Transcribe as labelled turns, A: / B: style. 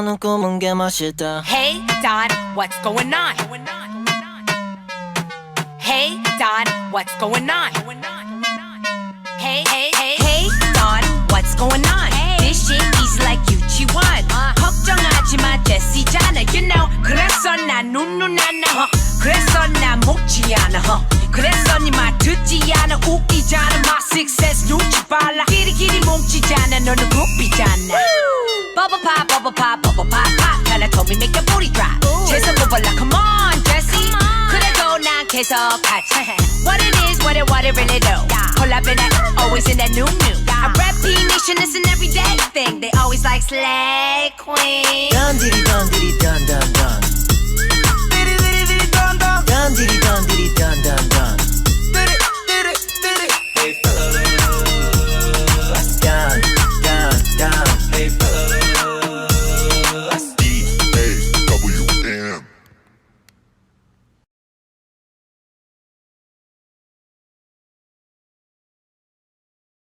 A: 너는 꿈은 게 맛있다
B: Hey Don, what's going on? Hey Don, what's going on? Hey hey hey hey Don, what's going on? This shit easy like 유치원. 걱정하지 마, 제시잖아. You know. 그래서 난 눈눈 안 나. 그래서 난 먹지 않아. 그래서 니말 듣지 않아. 웃기 눈치 빨라. 끼리끼리 뭉치잖아. 너는 굽이잖아. Bubble pop, bubble pop, bubble pop, pop. Kinda told me make your booty drop. 재서 뽑아라, come on, Jessie. 그래도 난 계속하지. What it is, what it, what it really do. 콜라빈 always in that new new. I rap P Nation, it's an everyday thing. They always like slay queen.
A: 던디리 던디리 던던